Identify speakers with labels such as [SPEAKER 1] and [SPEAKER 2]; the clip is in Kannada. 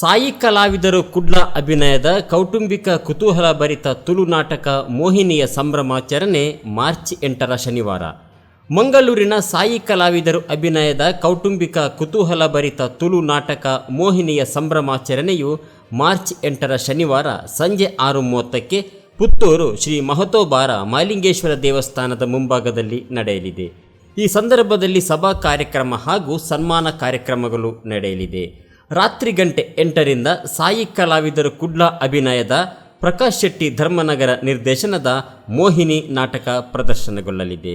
[SPEAKER 1] ಸಾಯಿ ಕಲಾವಿದರು ಕುಡ್ಲ ಅಭಿನಯದ ಕೌಟುಂಬಿಕ ಕುತೂಹಲ ಭರಿತ ತುಳು ನಾಟಕ ಮೋಹಿನಿಯ ಸಂಭ್ರಮಾಚರಣೆ ಮಾರ್ಚ್ ಎಂಟರ ಶನಿವಾರ. ಮಂಗಳೂರಿನ ಸಾಯಿ ಕಲಾವಿದರು ಅಭಿನಯದ ಕೌಟುಂಬಿಕ ಕುತೂಹಲ ಭರಿತ ತುಳು ನಾಟಕ ಮೋಹಿನಿಯ ಸಂಭ್ರಮಾಚರಣೆಯು ಮಾರ್ಚ್ ಎಂಟರ ಶನಿವಾರ ಸಂಜೆ ಆರು ಮೂವತ್ತಕ್ಕೆ ಪುತ್ತೂರು ಶ್ರೀ ಮಹತೋಬಾರ ಮಾಲಿಂಗೇಶ್ವರ ದೇವಸ್ಥಾನದ ಮುಂಭಾಗದಲ್ಲಿ ನಡೆಯಲಿದೆ. ಈ ಸಂದರ್ಭದಲ್ಲಿ ಸಭಾ ಕಾರ್ಯಕ್ರಮ ಹಾಗೂ ಸನ್ಮಾನ ಕಾರ್ಯಕ್ರಮಗಳು ನಡೆಯಲಿದೆ. ರಾತ್ರಿ ಗಂಟೆ ಎಂಟರಿಂದ ಸಾಯಿ ಕಲಾವಿದರು ಕುಡ್ಲಾ ಅಭಿನಯದ ಪ್ರಕಾಶ್ ಶೆಟ್ಟಿ ಧರ್ಮನಗರ ನಿರ್ದೇಶನದ ಮೋಹಿನಿ ನಾಟಕ ಪ್ರದರ್ಶನಗೊಳ್ಳಲಿದೆ.